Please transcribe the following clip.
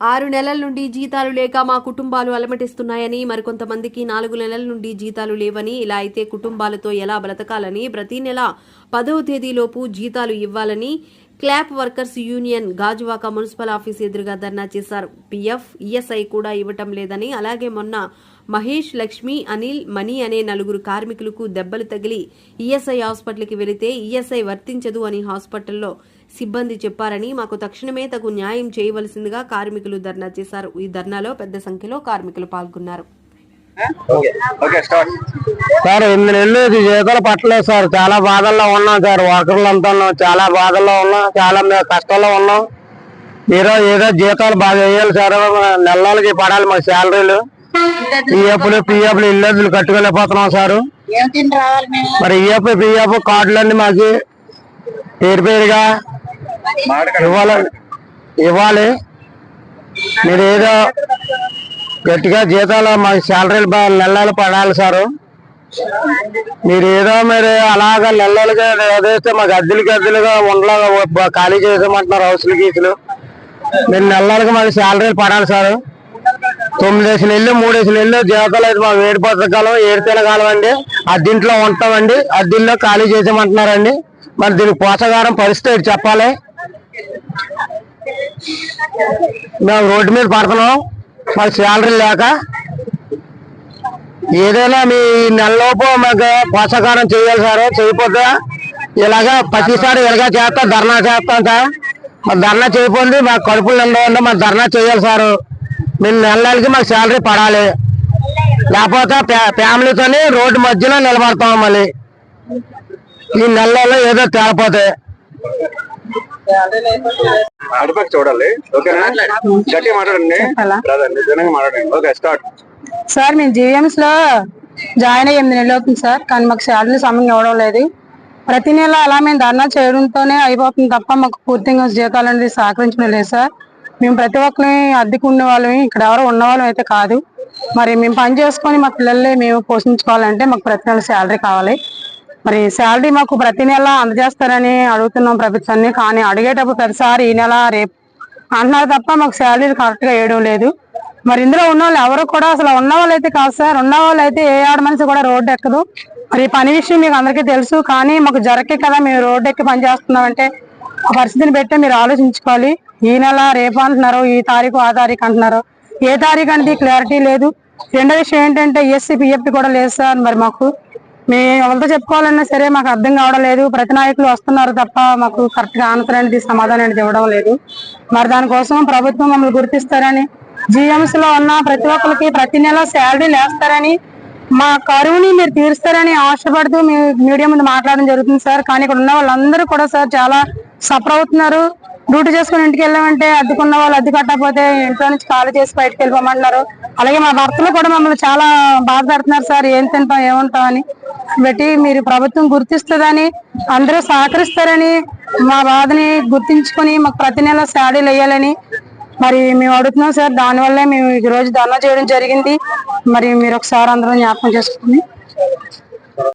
ఆరు నెలల నుండి జీతాలు లేక మా కుటుంబాలు అలమటిస్తున్నాయని మరికొంతమందికి నాలుగు నెలల నుండి జీతాలు లేవని ఇలా అయితే కుటుంబాలతో ఎలా బ్రతకాలని ప్రతి నెల పదవ తేదీలోపు జీతాలు ఇవ్వాలని clap workers union Gajuwaka municipal office ఎదురుగా ధర్నా చేశారు. పిఎఫ్ ఈఎస్ఐ కూడా ఇవ్వటం లేదని అలాగే మొన్న మహేష్ లక్ష్మి అనిల్ మణి అనే నలుగురు కార్మికులకు దెబ్బలు తగిలి ఈఎస్ఐ హాస్పిటల్కి వెళితే ఈఎస్ఐ వర్తించదు అని హాస్పిటల్లో సిబ్బంది చెప్పారని మాకు తక్షణమే తగు న్యాయం చేయవలసిందిగా కార్మికులు ధర్నా చేశారు. ఈ ధర్నాలో పెద్ద సంఖ్యలో కార్మికులు పాల్గొన్నారు. సార్ ఎనిమిది నెలలు ఇది జీతాలు పట్టలేదు సార్. చాలా బాధల్లో ఉన్నాం సార్. వర్కర్లు అంతా చాలా బాధల్లో ఉన్నాం. చాలా మేము కష్టాల్లో ఉన్నాం. మీరు ఏదో జీతాలు బాగా వేయాలి సార్. నెలలకి పడాలి మా శాలరీలు. పిఎఫ్లు పిఎఫ్లు ఇల్లు కట్టుకోలేకపోతున్నాం సార్. మరి ఈఎఫ్ పిఎఫ్ కార్డులన్నీ మాకు పేరు పేరుగా ఇవ్వాలి. ఇవ్వాలి. మీరు ఏదో గట్టిగా జీతాలు మాకు శాలరీలు బాగా నెలలు పడాలి సారు. మీరు ఏదో మీరు అలాగా నెలలుగా ఏదైతే మాకు అద్దెలకి అద్దెలుగా ఉండలాగా ఖాళీ చేసామంటున్నారు హౌస్లు గీసులు. మీరు నెలలకి మాకు శాలరీలు పడాలి సారు. తొమ్మిది వేసిన ఇల్లు మూడు వేసిన ఇల్లు జీతాలు అయితే మాకు ఏడు పథకాలం ఏడు తినగాలం అండి. అద్దెంట్లో ఉంటామండి. అద్దెల్లో ఖాళీ చేసామంటున్నారండి మరి దీనికి పోషకారం పరిస్థితి చెప్పాలి? మేము రోడ్డు మీద పడుతున్నాం. మాకు శాలరీ లేక ఏదైనా మీ నెలలోపు మాకు పోషకారం చేయాలి సార్ చేయకపోతే ఇలాగా ప్రతిసారి ఇలాగా చేస్తా ధర్నా చేస్తాం సార్ మా ధర్నా చేయకపోతే మాకు కడుపులు ఉండవండి మా ధర్నా చేయాలి సారు. మేము నెల నెలకి మాకు శాలరీ పడాలి. లేకపోతే ఫ్యా- ఫ్యామిలీతోని రోడ్డు మధ్యలో నిలబడతాం మళ్ళీ. ఈ నెలలో ఏదో తేలిపోతే. అటుపక్క చూడాలి. ఓకేనా? గట్టిగా మాట్లాడండి. నిజంగా మాట్లాడండి. Okay start. సార్ మేము జీఎంస్లో జాయిన్ అయ్యి ఎనిమిది నెలలు అవుతుంది సార్. కానీ మాకు శాలరీ సమయం ఇవ్వడం లేదు. ప్రతి నెల అలా మేము ధర్నా చేయడంతోనే అయిపోతుంది తప్ప మాకు పూర్తిగా జీతాలు అనేది సహకరించడం లేదు సార్. మేము ప్రతి ఒక్కరిని అద్దెకు ఉన్న వాళ్ళమి ఇక్కడ ఎవరో ఉన్న వాళ్ళం అయితే కాదు. మరి మేము పని చేసుకొని మా పిల్లల్ని మేము పోషించుకోవాలంటే మాకు ప్రతి నెల శాలరీ కావాలి. మరి శాలరీ మాకు ప్రతి నెల అందజేస్తారని అడుగుతున్నాం ప్రభుత్వాన్ని. కానీ అడిగేటప్పుడు ప్రతిసారి ఈ నెల రేపు అంటున్నారు తప్ప మాకు శాలరీ కరెక్ట్గా వేయడం లేదు. మరి ఇందులో ఉన్న వాళ్ళు ఎవరు కూడా అసలు ఉన్న వాళ్ళైతే అయితే కాదు సార్ ఉన్న వాళ్ళైతే అయితే ఏ ఆడ మనిషి కూడా రోడ్డు ఎక్కదు. మరి పని విషయం మీకు అందరికీ తెలుసు. కానీ మాకు జరకే కదా మేము రోడ్డు ఎక్కి పని చేస్తున్నామంటే ఆ పరిస్థితిని బట్టి మీరు ఆలోచించుకోవాలి. ఈ నెల రేపు అంటున్నారు ఈ తారీఖు ఆ తారీఖు అంటున్నారు. ఏ తారీఖు అంటే క్లారిటీ లేదు. రెండో విషయం ఏంటంటే ఈఎస్సీ పిఎఫ్టీ కూడా లేదు సార్ మరి మాకు. మేము ఎవరితో చెప్పుకోవాలన్నా సరే మాకు అర్థం కావడం లేదు. ప్రతి నాయకులు వస్తున్నారు తప్ప మాకు కరెక్ట్గా ఆన్సర్ అనేది సమాధానం అనేది ఇవ్వడం లేదు. మరి దానికోసం ప్రభుత్వం మమ్మల్ని గుర్తిస్తారని జిఎంస్లో ఉన్న ప్రతి ఒక్కరికి ప్రతి నెల శాలరీ వేస్తారని మా కరువుని మీరు తీరుస్తారని ఆశపడుతూ మీ మీడియా ముందు మాట్లాడడం జరుగుతుంది సార్. కానీ ఇక్కడ ఉన్న వాళ్ళందరూ కూడా సార్ చాలా సఫర్ అవుతున్నారు. డ్యూటీ చేసుకుని ఇంటికి వెళ్ళామంటే అద్దెకున్న వాళ్ళు అద్దె కట్టకపోతే ఇంట్లో నుంచి ఖాళీ చేసి బయటకు వెళ్ళిపోమంటున్నారు. అలాగే మా భర్తలు కూడా మమ్మల్ని చాలా బాధపడుతున్నారు సార్ ఏం తింటాం ఏముంటాం అని. బట్టి మీరు ప్రభుత్వం గుర్తిస్తుందని అందరూ సహకరిస్తారని మా బాధని గుర్తించుకొని మాకు ప్రతి నెల శాడీలు వేయాలని మరి మేము అడుగుతున్నాం సార్. దానివల్లే మేము ఈ రోజు ధర్నా చేయడం జరిగింది. మరి మీరు ఒకసారి అందరం జ్ఞాపకం చేసుకుని